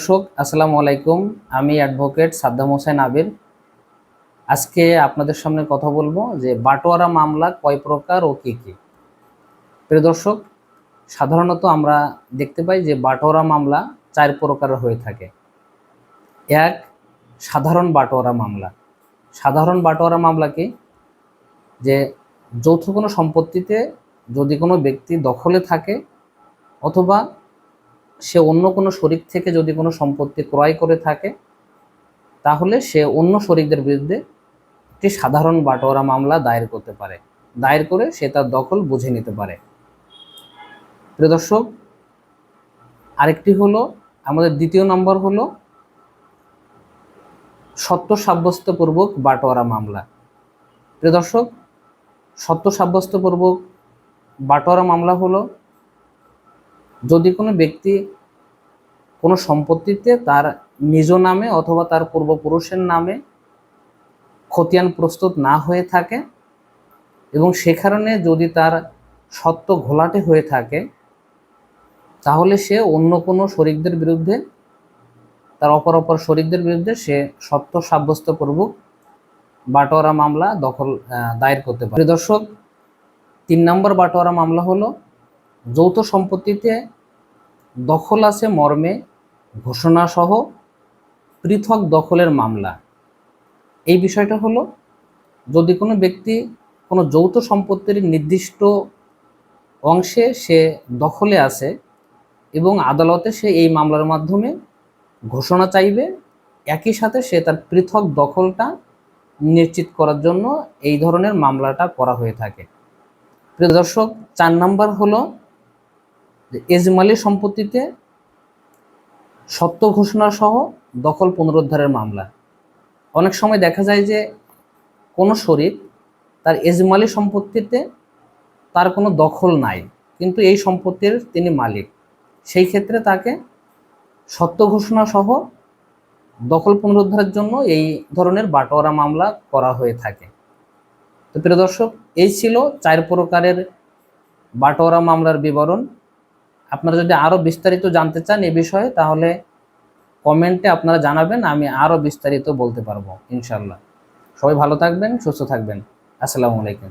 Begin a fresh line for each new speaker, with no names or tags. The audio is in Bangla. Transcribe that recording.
দর্শক, আসসালামু আলাইকুম। আমি অ্যাডভোকেট সাদ্দাম হোসেন আবির। আজকে আপনাদের সামনে কথা বলব যে বাটোয়ারা মামলা কয় প্রকার ও কী কী। প্রিয় দর্শক, সাধারণত আমরা দেখতে পাই যে বাটোয়ারা মামলা চার প্রকারের হয়ে থাকে। এক, সাধারণ বাটোয়ারা মামলা। সাধারণ বাটোয়ারা মামলা কি? যে যৌথ কোনো সম্পত্তিতে যদি কোনো ব্যক্তি দখলে থাকে অথবা সে অন্য কোনো শরিক থেকে যদি কোনো সম্পত্তি ক্রয় করে থাকে, তাহলে সে অন্য শরিকদের বিরুদ্ধে একটি সাধারণ বাটোয়ারা মামলা দায়ের করতে পারে। দায়ের করে সে তার দখল বুঝে নিতে পারে। প্রিয় দর্শক, আরেকটি হলো, আমাদের দ্বিতীয় নম্বর হলো সত্য সাব্যস্তপূর্বক বাটোয়ারা মামলা। প্রিয় দর্শক সত্য সাব্যস্তপূর্বক বাটোয়ারা মামলা হলো যদি কোনো ব্যক্তি কোনো সম্পত্তিতে তার নিজ নামে অথবা তার পূর্বপুরুষের নামে খতিয়ান প্রস্তুত না হয়ে থাকে এবং সে কারণে যদি তার সত্য ঘোলাটে হয়ে থাকে, তাহলে সে অন্য কোনো শরিকদের বিরুদ্ধে, তার অপর অপর শরিকদের বিরুদ্ধে সে সত্য সাব্যস্ত সাব্যস্তপূর্বক বাটোয়ারা মামলা দখল দায়ের করতে পারে। দর্শক, তিন নম্বর বাটোয়ারা মামলা হলো যৌথ সম্পত্তিতে দখল আছে মর্মে, ঘোষণাসহ পৃথক দখলের মামলা। এই বিষয়টা হলো, যদি কোনো ব্যক্তি কোনো যৌথ সম্পত্তির নির্দিষ্ট অংশে সে দখলে আছে এবং আদালতে সে এই মামলার মাধ্যমে ঘোষণা চাইবে, একই সাথে সে তার পৃথক দখলটা নিশ্চিত করার জন্য এই ধরনের মামলাটা করা হয়ে থাকে। প্রিয় দর্শক, চার নাম্বার হলো এজমালি সম্পত্তিতে সত্য ঘোষণা সহ দখল পুনরুদ্ধারের মামলা। অনেক সময় দেখা যায় যে কোনো শরিক তার এজমালি সম্পত্তিতে তার কোনো দখল নাই, কিন্তু এই সম্পত্তির তিনি মালিক। সেই ক্ষেত্রে তাকে সত্য ঘোষণা সহ দখল পুনরুদ্ধারের জন্য এই ধরনের বাটোয়ারা মামলা করা হয়ে থাকে। তো প্রিয় দর্শক, এই ছিল চার প্রকারের বাটোয়ারা মামলার বিবরণ। আপনারা যদি আরও বিস্তারিত জানতে চান এ বিষয়ে, তাহলে কমেন্টে আপনারা জানাবেন, আমি আরও বিস্তারিত বলতে পারব ইনশাল্লাহ সবাই ভালো থাকবেন, সুস্থ থাকবেন। আসসালামু আলাইকুম।